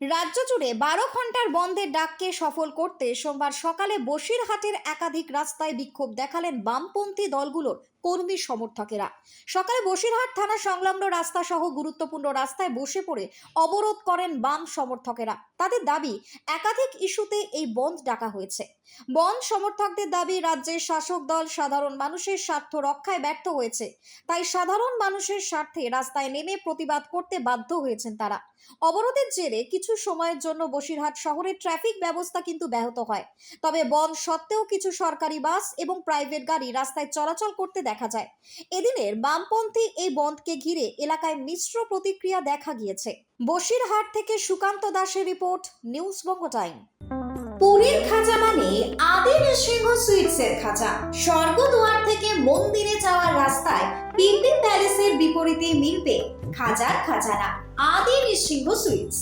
রাজ্য জুড়ে বারো ঘণ্টার বন্ধের ডাককে সফল করতে সোমবার সকালে বসিরহাটের একাধিক রাস্তায় বিক্ষোভ দেখালেন বামপন্থী দলগুলোর কর্মী সমর্থকেরা। সকালে বসিরহাট থানা সংলগ্ন রাস্তা সহ গুরুত্বপূর্ণ রাস্তায় বসে পড়ে অবরোধ করেন বাম সমর্থকেরা। তাদের দাবি, একাধিক ইস্যুতে এই বন্ধ ডাকা হয়েছে। বন্ধ সমর্থকদের দাবি, রাজ্যের শাসক দল সাধারণ মানুষের স্বার্থ রক্ষায় ব্যর্থ হয়েছে। তাই সাধারণ মানুষের স্বার্থে রাস্তায় নেমে প্রতিবাদ করতে বাধ্য হয়েছেন তারা। অবরোধের জেরে কিছু সময়ের জন্য বসিরহাট শহরের ট্রাফিক ব্যবস্থা কিন্তু ব্যাহত হয়। তবে বন্ধ সত্ত্বেও কিছু সরকারি বাস এবং প্রাইভেট গাড়ি রাস্তায় চলাচল করতে দেখা দেখা যায়। এদিনের বামপন্থী এই বন্ধকে ঘিরে এলাকায় মিশ্র প্রতিক্রিয়া দেখা গিয়েছে। বসিরহাট থেকে সুকান্ত দাসের রিপোর্ট, নিউজ বঙ্গ টাইম। পুরীর খাঁচা মানে আদি নৃসিংহ সুইটস এর খাঁচা। স্বর্গদুয়ার থেকে মন্দিরে যাওয়ার রাস্তায় পিপি প্যালেসের বিপরীতে মিলবে খাজার খাজানা আদি নৃসিংহ সুইটস।